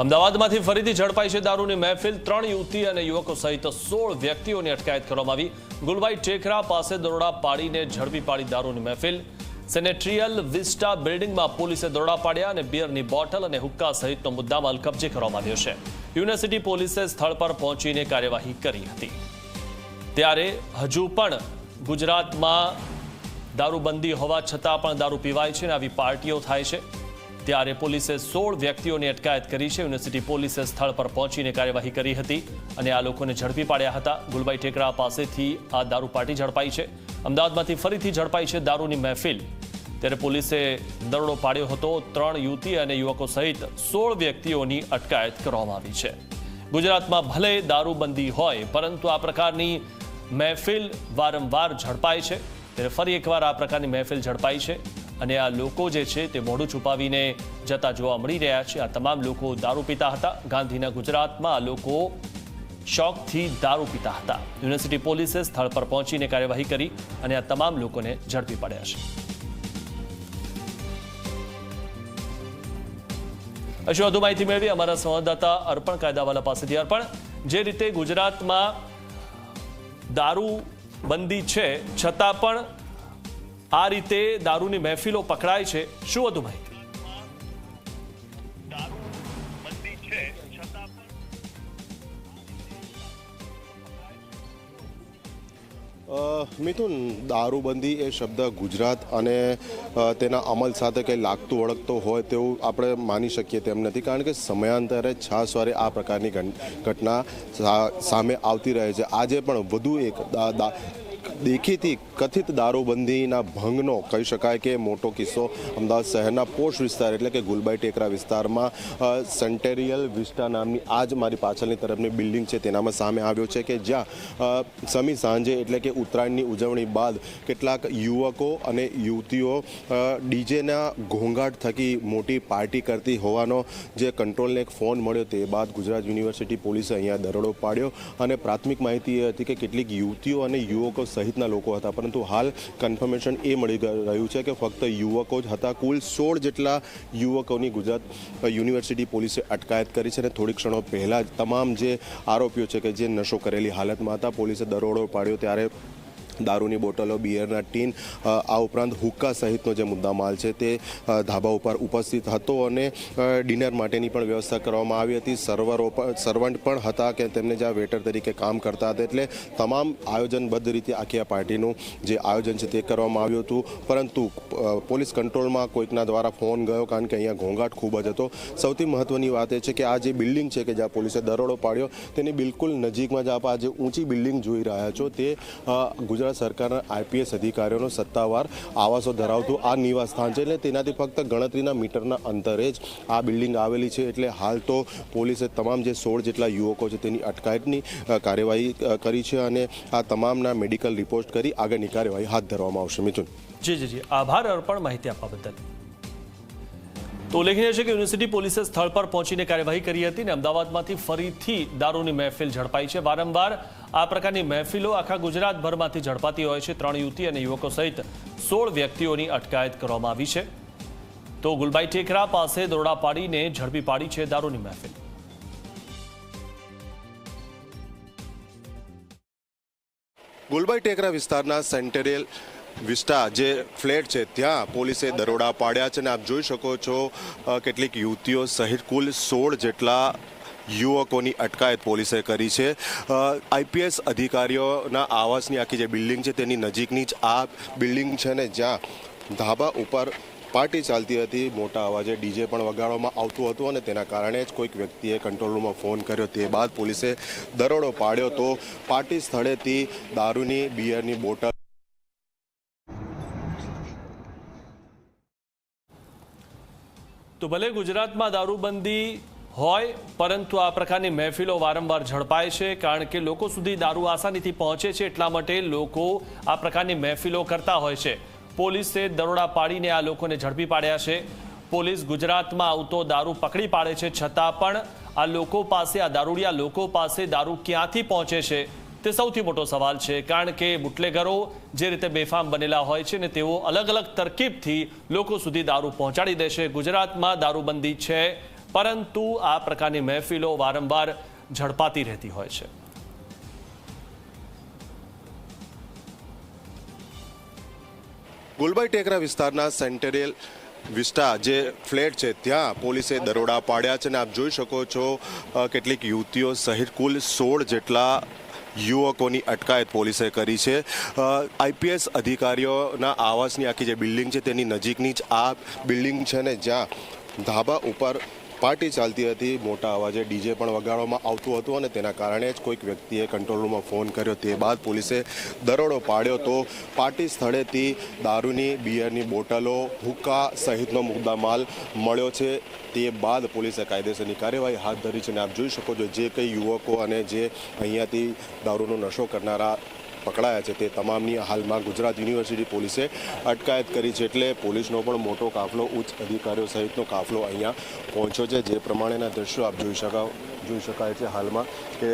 અમદાવાદમાંથી ફરીથી ઝડપાઈ છે દારૂની મહેફિલ. ત્રણ યુવતી અને યુવકો સહિત સોળ વ્યક્તિઓની અટકાયત કરવામાં આવી. ગુલબાઈ ટેકરા પાસે દરોડા પાડીને ઝડપી પાડી દારૂની મહેફિલ. સેનેટ્રીયલ વિસ્ટા બિલ્ડિંગમાં પોલીસે દરોડા પાડ્યા અને બિયરની બોટલ અને હુક્કા સહિતનો મુદ્દામાલ કબજે કરવામાં આવ્યો છે. યુનિવર્સિટી પોલીસે સ્થળ પર પહોંચીને કાર્યવાહી કરી હતી. ત્યારે હજુ પણ ગુજરાતમાં દારૂબંધી હોવા છતાં પણ દારૂ પીવાય છે અને આવી પાર્ટીઓ થાય છે. ત્યારે પોલીસે સોળ વ્યક્તિઓની અટકાયત કરી છે. યુનિવર્સિટી પોલીસે સ્થળ પર પહોંચીને કાર્યવાહી કરી હતી અને આ લોકોને ઝડપી પાડ્યા હતા. ગુલબાઈ ટેકરા પાસેથી આ દારૂ પાર્ટી ઝડપાઈ છે. અમદાવાદમાંથી ફરીથી ઝડપાઈ છે દારૂની મહેફિલ. ત્યારે પોલીસે દરોડો પાડ્યો હતો. ત્રણ યુવતી અને યુવકો સહિત સોળ વ્યક્તિઓની અટકાયત કરવામાં આવી છે. ગુજરાતમાં ભલે દારૂબંધી હોય, પરંતુ આ પ્રકારની મહેફિલ વારંવાર ઝડપાય છે. ત્યારે ફરી એકવાર આ પ્રકારની મહેફિલ ઝડપાઈ છે. અને આ લોકો જે છે તે મોઢું છુપાવીને જતા જોવા મળી રહ્યા છે. આ તમામ લોકો દારૂ પીતા હતા. ગાંધીના ગુજરાતમાં આ લોકો શોખથી દારૂ પીતા હતા. યુનિવર્સિટી પોલીસે સ્થળ પર પહોંચીને કાર્યવાહી કરી અને આ તમામ લોકોને ઝડપી પડ્યા છે. હજુ વધુ માહિતી મેળવી અમારા સંવાદદાતા અર્પણ કાયદાવાલા પાસેથી અર્પણ. જે રીતે ગુજરાતમાં દારૂ બંધી છે, છતાં પણ આ રીતે દારૂની મહેફિલો પકડાય છે. શું વધુ માહિતી મિથુન, દારૂબંધી એ શબ્દ ગુજરાત અને તેના અમલ સાથે કંઈ લાગતું ઓળખતો હોય તેવું આપણે માની શકીએ તેમ નથી, કારણ કે સમયાંતરે છાસવારે આ પ્રકારની ઘટના સામે આવતી રહે છે. આજે પણ વધુ એક દેખીતી કથિત દારૂબંધીના ભંગનો કહી શકાય કે મોટો કિસ્સો અમદાવાદ શહેરના પોશ વિસ્તાર એટલે કે ગુલબાઈ ટેકરા વિસ્તારમાં સેન્ટેરિયલ વિસ્ટા નામની આ જ મારી પાછળની તરફની બિલ્ડિંગ છે, તેનામાં સામે આવ્યો છે કે જ્યાં સમી સાંજે એટલે કે ઉત્તરાયણની ઉજવણી બાદ કેટલાક યુવકો અને યુવતીઓ ડીજેના ઘોંઘાટ થકી મોટી પાર્ટી કરતી હોવાનો જે કંટ્રોલને એક ફોન મળ્યો તે બાદ ગુજરાત યુનિવર્સિટી પોલીસે અહીંયા દરોડો પાડ્યો અને પ્રાથમિક માહિતી એ હતી કે કેટલીક યુવતીઓ અને યુવકો સહિતના લોકો હતા. પરંતુ હાલ કન્ફર્મેશન એ મળી રહ્યું છે કે ફક્ત યુવકો જ હતા. કુલ સોળ જેટલા યુવકોની ગુજરાત યુનિવર્સિટી પોલીસે અટકાયત કરી છે અને થોડીક ક્ષણો પહેલાં જ તમામ જે આરોપીઓ છે કે જે નશો કરેલી હાલતમાં હતા, પોલીસે દરોડો પાડ્યો ત્યારે દારૂની બોટલો બિયરના ટીન આ ઉપરાંત હુક્કા સહિતનો જે મુદ્દામાલ છે તે ધાબા ઉપર ઉપસ્થિત હતો અને ડિનર માટેની પણ વ્યવસ્થા કરવામાં આવી હતી. સર્વરો સર્વન્ટ પણ હતા કે તેમને જ્યાં વેટર તરીકે કામ કરતા હતા એટલે તમામ આયોજનબદ્ધ રીતે આખી આ પાર્ટીનું જે આયોજન છે તે કરવામાં આવ્યું હતું. પરંતુ પોલીસ કંટ્રોલમાં કોઈકના દ્વારા ફોન ગયો કારણ કે અહીંયા ઘોંઘાટ ખૂબ જ હતો. સૌથી મહત્વની વાત એ છે કે આ જે બિલ્ડિંગ છે કે જ્યાં પોલીસે દરોડો પાડ્યો તેની બિલકુલ નજીકમાં જ આપ આ જે ઊંચી બિલ્ડિંગ જોઈ રહ્યા છો તે અ, ગુજરાત સરકારના આઈપીએસ અધિકારીઓનો સત્તાવાર આવાસો ધરાવતું આ નિવાસ સ્થાન છે, એટલે તેનાથી ફક્ત ગણતરીના મીટરના અંતરે જ આ બિલ્ડિંગ આવેલી છે, એટલે હાલ તો પોલીસે તમામ જે સોળ જેટલા યુવકો છે તેની અટકાયતની કાર્યવાહી કરી છે અને આ તમામના મેડિકલ રિપોર્ટ કરી આગળની કાર્યવાહી હાથ ધરવામાં આવશે. મિથુન. જી જી જી. આભાર અર્પણ માહિતી આપવા બદલ. તો ઉલ્લેખનીય છે કે યુનિવર્સિટી પોલીસે સ્થળ પર પહોંચીને કાર્યવાહી કરી હતી અને અમદાવાદમાંથી ફરીથી દારૂની મહેફિલ ઝડપાઈ છે. વારંવાર આ પ્રકારની મહેફિલો આખા ગુજરાતભરમાંથી ઝડપાતી હોય છે. ત્રણ યુવતી અને યુવકો સહિત સોળ વ્યક્તિઓની અટકાયત કરવામાં આવી છે. તો ગુલબાઈ ટેકરા પાસે દોરડા પાડીને ઝડપી પાડી છે દારૂની મહેફિલ. ગુલબાઈ ટેકરા વિસ્તારના સેન્ટેરિયલ વિસ્ટા, જે ફ્લેટ છે, ત્યાં પોલીસે દરોડા પાડ્યા છે અને આપ જોઈ શકો છો કેટલીક યુવતીઓ સહિત કુલ સોળ જેટલા યુવકોની અટકાયત પોલીસે કરી છે. આઈપીએસ અધિકારીઓના આવાસની આખી જે બિલ્ડિંગ છે, તેની નજીકની જ આ બિલ્ડિંગ છે ને જ્યાં ધાબા ઉપર પાર્ટી ચાલતી હતી. મોટા અવાજે ડીજે પણ વગાડવામાં આવતું હતું અને તેના કારણે જ કોઈક વ્યક્તિએ કંટ્રોલ રૂમમાં ફોન કર્યો. તે બાદ પોલીસે દરોડો પાડ્યો તો પાર્ટી સ્થળેથી દારૂની, બિયરની બોટલ તો ભલે ગુજરાતમાં દારૂબંધી હોય, પરંતુ આ પ્રકારની મહેફિલો વારંવાર ઝડપાય છે, કારણ કે લોકો સુધી દારૂ આસાનીથી પહોંચે છે, એટલા માટે લોકો આ પ્રકારની મહેફિલો કરતા હોય છે. પોલીસે દરોડા પાડીને આ લોકોને ઝડપી પાડ્યા છે. પોલીસ ગુજરાતમાં આવતો દારૂ પકડી પાડે છે, છતાં પણ આ લોકો પાસે, આ દારૂડિયા લોકો પાસે દારૂ ક્યાંથી પહોંચે છે? તે સૌથી મોટો સવાલ છે, કારણ કે બુટલેગરો જે રીતે બેફામ બનેલા હોય છે ને તેઓ અલગ અલગ તરકીબથી લોકો સુધી દારૂ પહોંચાડી દે છે. ગુજરાતમાં દારૂબંધી છે, પરંતુ આ પ્રકારની મહેફિલો વારંવાર ઝડપાતી રહેતી હોય છે. ગુલબાઈ ટેકરા વિસ્તારના સેન્ટેરિયલ વિસ્ટા જે ફ્લેટ છે, ત્યાં પોલીસે દરોડા પાડ્યા છે અને આપ જોઈ શકો છો કેટલીક યુવતીઓ સહિત કુલ સોળ જેટલા યુવકોની અટકાયત પોલીસે કરી છે. આઈપીએસ અધિકારીઓના આવાસની આખી જે બિલ્ડિંગ છે તેની નજીકની જ આ બિલ્ડિંગ છે ને જ્યાં ધાબા ઉપર પાર્ટી ચાલતી હતી. મોટા અવાજે ડીજે પણ વગાડવામાં આવતું હતું અને તેના કારણે જ કોઈક વ્યક્તિએ કંટ્રોલ રૂમમાં ફોન કર્યો. તે બાદ પોલીસે દરોડો પાડ્યો તો પાર્ટી સ્થળેથી દારૂની બિયરની બોટલો, હુક્કા સહિતનો મુદ્દામાલ મળ્યો છે. તે બાદ પોલીસે કાયદેસરની કાર્યવાહી હાથ ધરી છે અને આપ જોઈ શકો છો જે કંઈ યુવકો અને જે અહીંયાથી દારૂનો નશો કરનારા પકડાયા છે તે તમામની હાલમાં ગુજરાત યુનિવર્સિટી પોલીસે અટકાયત કરી છે એટલે પોલીસનો પણ મોટો કાફલો ઉચ્ચ અધિકારીઓ સહિતનો કાફલો અહીંયા પહોંચ્યો છે. જે પ્રમાણેના દ્રશ્યો આપ જોઈ શકાવ જોઈ શકાય છે હાલમાં કે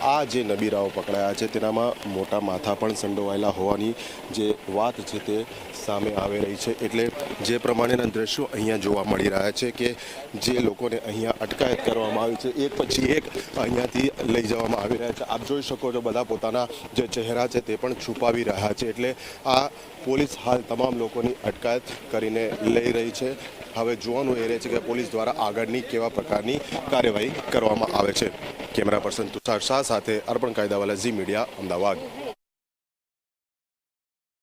આ જે નબીરાઓ પકડાયા છે, તેનામાં મોટા માથા પણ સંડોવાયેલા હોવાની જે વાત છે તે સામે આવી રહી છે. એટલે જે પ્રમાણેના દ્રશ્યો અહીંયા જોવા મળી રહ્યા છે કે જે લોકોને અહીંયા અટકાયત કરવામાં આવી છે, એક પછી એક અહીંયાથી લઈ જવામાં આવી રહ્યા છે. આપ જોઈ શકો છો બધા પોતાના જે ચહેરા છે તે પણ છુપાવી રહ્યા છે. એટલે આ પોલીસ હાલ તમામ લોકોની અટકાયત કરીને લઈ રહી છે. હવે જોવાનું એ રહે છે કે પોલીસ દ્વારા આગળની કેવા પ્રકારની કાર્યવાહી કરવામાં આવે છે. કેમેરા પર્સન તુષાર શાહ સાથે અર્પણ કાયદાવાલા ઝી મીડિયા, અમદાવાદ.